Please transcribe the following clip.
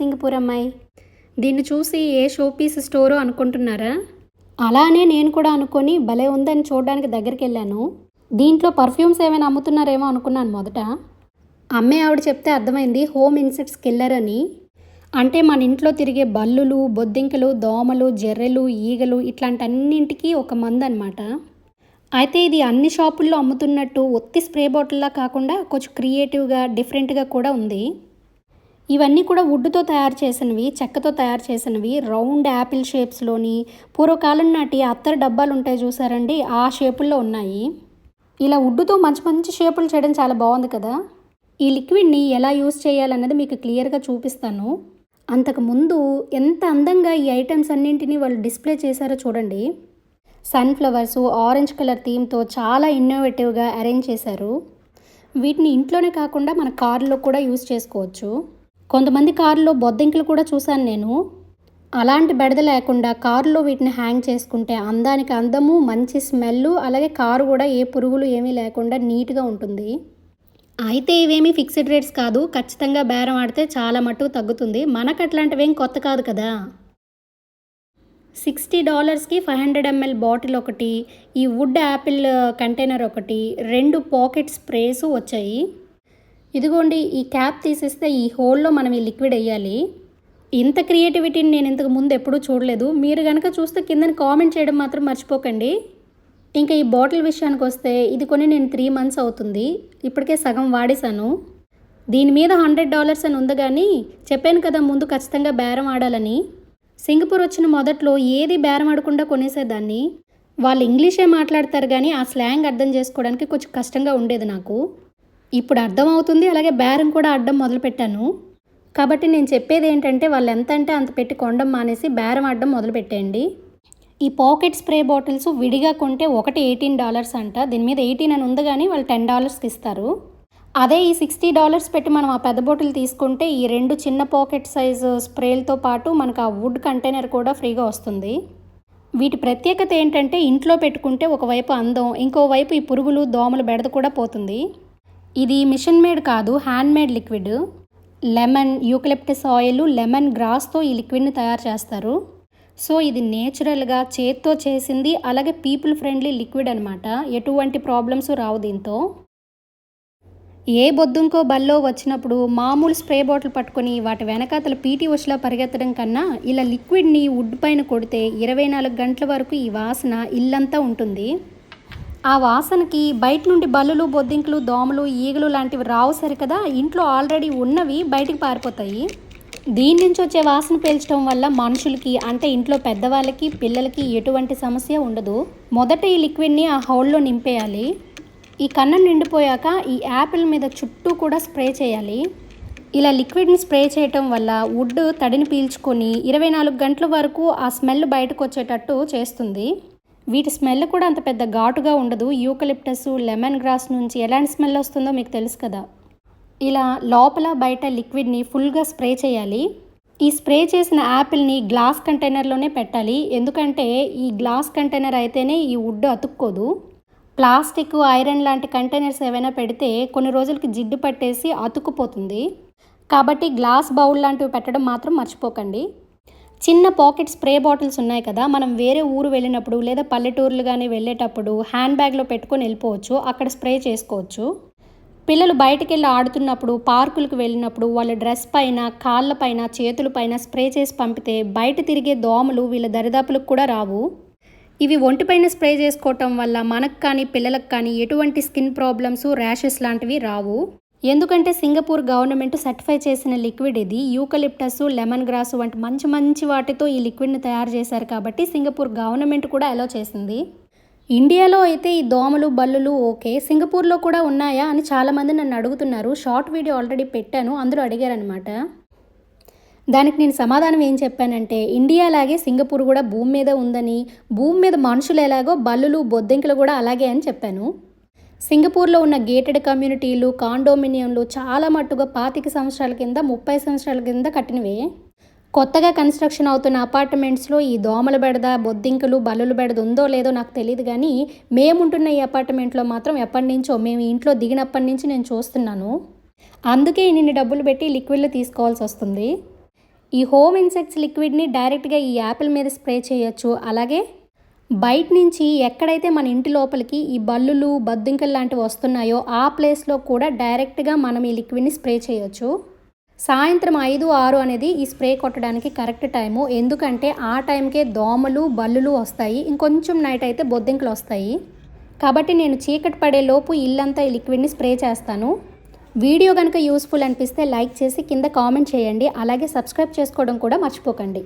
Singapore అమ్మాయి. దీన్ని చూసి ఏ షోపీస్ స్టోరు స్టోరో అనుకుంటున్నారా? అలానే నేను కూడా అనుకొని భలే ఉందని చూడడానికి దగ్గరికి వెళ్ళాను. దీంట్లో పర్ఫ్యూమ్స్ ఏమైనా అమ్ముతున్నారేమో అనుకున్నాను మొదట. అమ్మే ఆవిడ చెప్తే అర్థమైంది హోమ్ ఇన్సెక్ట్స్ కిల్లర్ అని. అంటే మన ఇంట్లో తిరిగే బల్లులు బొద్దింకలు దోమలు జర్రెలు ఈగలు ఇట్లాంటన్నింటికి ఒక మందు అనమాట అయితే ఇది అన్ని షాపుల్లో అమ్ముతున్నట్టు ఒత్తి స్ప్రే బాటిల్లా కాకుండా కొంచెం క్రియేటివ్గా డిఫరెంట్గా కూడా ఉంది. ఇవన్నీ కూడా వుడ్తో తయారు చేసినవి చెక్కతో తయారు చేసినవి రౌండ్ యాపిల్ షేప్స్లోని పూర్వకాలం నాటి అత్తర్ డబ్బాలు ఉంటాయి చూసారండి ఆ షేపుల్లో ఉన్నాయి. ఇలా వుడ్తో మంచి మంచి షేపులు చేయడం చాలా బాగుంది కదా. ఈ లిక్విడ్ని ఎలా యూస్ చేయాలన్నది మీకు క్లియర్గా చూపిస్తాను. అంతకుముందు ఎంత అందంగా ఈ ఐటమ్స్ అన్నింటినీ వాళ్ళు డిస్ప్లే చేశారో చూడండి. సన్ఫ్లవర్స్ ఆరెంజ్ కలర్ థీమ్తో చాలా ఇన్నోవేటివ్గా అరేంజ్ చేశారు. వీటిని ఇంట్లోనే కాకుండా మన కార్లో కూడా యూస్ చేసుకోవచ్చు. కొంతమంది కారులో బొద్దింకలు కూడా చూశాను నేను. అలాంటి బెడద లేకుండా కారులో వీటిని హ్యాంగ్ చేసుకుంటే అందానికి అందము మంచి స్మెల్ అలాగే కారు కూడా ఏ పురుగులు ఏమీ లేకుండా నీట్గా ఉంటుంది. అయితే ఇవేమీ ఫిక్స్డ్ రేట్స్ కాదు. ఖచ్చితంగా బేరం ఆడితే చాలా మట్టుకు తగ్గుతుంది. మనకు అట్లాంటివేం కొత్త కాదు కదా. సిక్స్టీ డాలర్స్కి ఫైవ్ హండ్రెడ్ ఎంఎల్ బాటిల్ ఒకటి ఈ వుడ్ యాపిల్ కంటైనర్ ఒకటి రెండు పాకెట్ స్ప్రేస్ వచ్చాయి. ఇదిగోండి ఈ క్యాప్ తీసేస్తే ఈ హోల్లో మనం ఈ లిక్విడ్ వేయాలి. ఇంత క్రియేటివిటీని నేను ఇంతకు ముందు ఎప్పుడూ చూడలేదు. మీరు కనుక చూస్తే కిందని కామెంట్ చేయడం మాత్రం మర్చిపోకండి. ఇంకా ఈ బాటిల్ విషయానికి వస్తే ఇది కొని నేను త్రీ మంత్స్ అవుతుంది. ఇప్పటికే సగం వాడేశాను. దీని మీద హండ్రెడ్ డాలర్స్ అని ఉంది కానీ చెప్పాను కదా ముందు ఖచ్చితంగా బేరం ఆడాలని. సింగపూర్ వచ్చిన మొదట్లో ఏది బేరం ఆడకుండా కొనేసేదాన్ని. వాళ్ళు ఇంగ్లీషే మాట్లాడతారు కానీ ఆ స్లాంగ్ అర్థం చేసుకోవడానికి కొంచెం కష్టంగా ఉండేది నాకు. ఇప్పుడు అర్థమవుతుంది అలాగే బేరం కూడా అడ్డం మొదలుపెట్టాను. కాబట్టి నేను చెప్పేది ఏంటంటే వాళ్ళు ఎంత అంటే అంత పెట్టి కొండం మానేసి బేరం అడ్డం మొదలుపెట్టేయండి. ఈ పాకెట్ స్ప్రే బాటిల్స్ విడిగా కొంటే ఒకటి ఎయిటీన్ డాలర్స్ అంట. దీని మీద ఎయిటీన్ అని ఉంది కానీ వాళ్ళు టెన్ డాలర్స్కి ఇస్తారు. అదే ఈ సిక్స్టీ డాలర్స్ పెట్టి మనం ఆ పెద్ద బాటిల్ తీసుకుంటే ఈ రెండు చిన్న పాకెట్ సైజు స్ప్రేలతో పాటు మనకు ఆ వుడ్ కంటైనర్ కూడా ఫ్రీగా వస్తుంది. వీటి ప్రత్యేకత ఏంటంటే ఇంట్లో పెట్టుకుంటే ఒకవైపు అందం ఇంకోవైపు ఈ పురుగులు దోమలు బెడద కూడా పోతుంది. ఇది మిషన్ మేడ్ కాదు hand made liquid. Lemon eucalyptus oil lemon గ్రాస్తో ఈ లిక్విడ్ని తయారు చేస్తారు. సో ఇది నేచురల్గా చేత్తో చేసింది అలాగే పీపుల్ ఫ్రెండ్లీ లిక్విడ్ అనమాట ఎటువంటి ప్రాబ్లమ్స్ రావు దీంతో. ఏ బొద్దుంకో బల్లో వచ్చినప్పుడు మామూలు స్ప్రే బాటిల్ పట్టుకొని వాటి వెనకాతల పీటీ ఉషలా పరిగెత్తడం కన్నా ఇలా లిక్విడ్ని వుడ్ పైన కొడితే ఇరవై నాలుగు గంటల వరకు ఈ వాసన ఇల్లంతా ఉంటుంది. ఆ వాసనకి బయట నుండి బల్లులు బొద్దింకలు దోమలు ఈగలు లాంటివి రావు సరికదా ఇంట్లో ఆల్రెడీ ఉన్నవి బయటికి పారిపోతాయి. దీని నుంచి వచ్చే వాసన పీల్చడం వల్ల మనుషులకి అంటే ఇంట్లో పెద్దవాళ్ళకి పిల్లలకి ఎటువంటి సమస్య ఉండదు. మొదట ఈ లిక్విడ్ని ఆ హోల్లో నింపేయాలి. ఈ కన్నం నిండిపోయాక ఈ యాపిల్ మీద చుట్టూ కూడా స్ప్రే చేయాలి. ఇలా లిక్విడ్ని స్ప్రే చేయటం వల్ల వుడ్ తడిని పీల్చుకొని ఇరవై నాలుగు గంటల వరకు ఆ స్మెల్ బయటకు వచ్చేటట్టు చేస్తుంది. వీటి స్మెల్ కూడా అంత పెద్ద ఘాటుగా ఉండదు. యూకలిప్టస్ లెమన్ గ్రాస్ నుంచి ఎలాంటి స్మెల్ వస్తుందో మీకు తెలుసు కదా. ఇలా లోపల బయట లిక్విడ్ని ఫుల్గా స్ప్రే చేయాలి. ఈ స్ప్రే చేసిన యాపిల్ని గ్లాస్ కంటైనర్లోనే పెట్టాలి. ఎందుకంటే ఈ గ్లాస్ కంటైనర్ అయితేనే ఈ వుడ్ అతుక్కోదు. ప్లాస్టిక్ ఐరన్ లాంటి కంటైనర్స్ ఏవైనా పెడితే కొన్ని రోజులకి జిడ్డు పట్టేసి అతుక్కుపోతుంది. కాబట్టి గ్లాస్ బౌల్ లాంటివి పెట్టడం మాత్రం మర్చిపోకండి. చిన్న పాకెట్ స్ప్రే బాటిల్స్ ఉన్నాయి కదా మనం వేరే ఊరు వెళ్ళినప్పుడు లేదా పల్లెటూర్లు కానీ వెళ్ళేటప్పుడు హ్యాండ్ బ్యాగ్లో పెట్టుకొని వెళ్ళిపోవచ్చు అక్కడ స్ప్రే చేసుకోవచ్చు. పిల్లలు బయటికి వెళ్ళి ఆడుతున్నప్పుడు పార్కులకు వెళ్ళినప్పుడు వాళ్ళ డ్రెస్ పైన కాళ్ళ పైన చేతుల పైన స్ప్రే చేసి పంపితే బయట తిరిగే దోమలు వీళ్ళ దరిదాపులకు కూడా రావు. ఇవి ఒంటిపైన స్ప్రే చేసుకోవటం వల్ల మనకు కానీ పిల్లలకు కానీ ఎటువంటి స్కిన్ ప్రాబ్లమ్స్ ర్యాషెస్ లాంటివి రావు. ఎందుకంటే సింగపూర్ గవర్నమెంట్ సర్టిఫై చేసిన లిక్విడ్ ఇది యూకలిప్టస్ లెమన్ గ్రాస్ వంటి మంచి మంచి వాటితో ఈ లిక్విడ్ని తయారు చేశారు కాబట్టి సింగపూర్ గవర్నమెంట్ కూడా అలో చేసింది. ఇండియాలో అయితే ఈ దోమలు బల్లులు ఓకే సింగపూర్లో కూడా ఉన్నాయా అని చాలామంది నన్ను అడుగుతున్నారు. షార్ట్ వీడియో ఆల్రెడీ పెట్టాను అందరూ అడిగారనమాట దానికి నేను సమాధానం ఏం చెప్పానంటే ఇండియా లాగే సింగపూర్ కూడా భూమి మీద ఉందని భూమి మీద మనుషులు ఎలాగో బల్లులు బొద్దింకలు కూడా అలాగే అని చెప్పాను. సింగపూర్లో ఉన్న గేటెడ్ కమ్యూనిటీలు కాండోమినియంలు చాలా మట్టుగా పాతిక సంవత్సరాల కింద ముప్పై సంవత్సరాల కింద కట్టినవే. కొత్తగా కన్స్ట్రక్షన్ అవుతున్న అపార్ట్మెంట్స్లో ఈ దోమల బెడద బొద్దింకలు బల్లులు బెడద ఉందో లేదో నాకు తెలియదు కానీ మేముంటున్న ఈ అపార్ట్మెంట్లో మాత్రం ఎప్పటి నుంచో మేము ఇంట్లో దిగినప్పటి నుంచి నేను చూస్తున్నాను. అందుకే ఇన్ని డబ్బులు పెట్టి లిక్విడ్లు తీసుకోవాల్సి వస్తుంది. ఈ హోమ్ ఇన్సెక్ట్స్ లిక్విడ్ని డైరెక్ట్గా ఈ యాపిల్ మీద స్ప్రే చేయొచ్చు. అలాగే బయట నుంచి ఎక్కడైతే మన ఇంటి లోపలికి ఈ బల్లులు బద్దింకలు లాంటివి వస్తున్నాయో ఆ ప్లేస్లో కూడా డైరెక్ట్గా మనం ఈ లిక్విడ్ని స్ప్రే చేయొచ్చు. సాయంత్రం ఐదు ఆరు అనేది ఈ స్ప్రే కొట్టడానికి కరెక్ట్ టైము ఎందుకంటే ఆ టైంకే దోమలు బల్లులు వస్తాయి. ఇంకొంచెం నైట్ అయితే బొద్దింకలు వస్తాయి. కాబట్టి నేను చీకటి పడే లోపు ఇల్లంతా ఈ లిక్విడ్ని స్ప్రే చేస్తాను. వీడియో కనుక యూస్ఫుల్ అనిపిస్తే లైక్ చేసి కింద కామెంట్ చేయండి. అలాగే సబ్స్క్రైబ్ చేసుకోవడం కూడా మర్చిపోకండి.